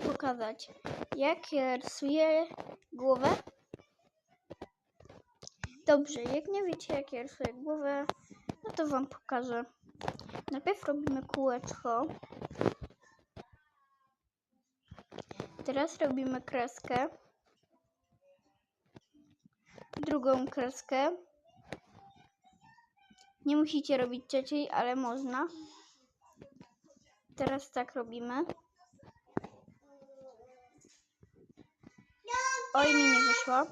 pokazać, jak ja rysuję głowę. Dobrze, jak nie wiecie, jak ja rysuję głowę, no to wam pokażę. Najpierw robimy kółeczko. Teraz robimy kreskę. Drugą kreskę. Nie musicie robić trzeciej, ale można. Teraz tak robimy. Oj, mi nie wyszło.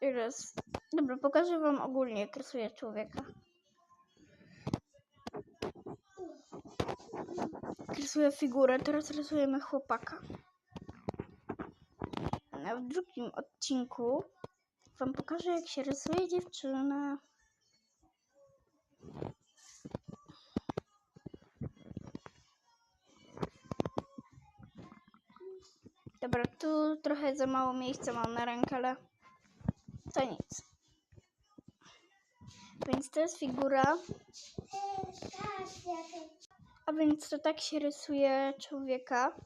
Teraz. Dobra, pokażę wam ogólnie, jak rysuję człowieka. Rysuję figurę, teraz rysujemy chłopaka. A w drugim odcinku wam pokażę, jak się rysuje dziewczynę. Dobra, tu trochę za mało miejsca mam na rękę, ale to nic. Więc to jest figura. A więc to tak się rysuje człowieka.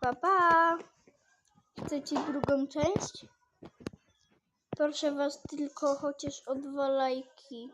Pa, pa! Chcecie drugą część? Proszę Was tylko chociaż o dwa lajki.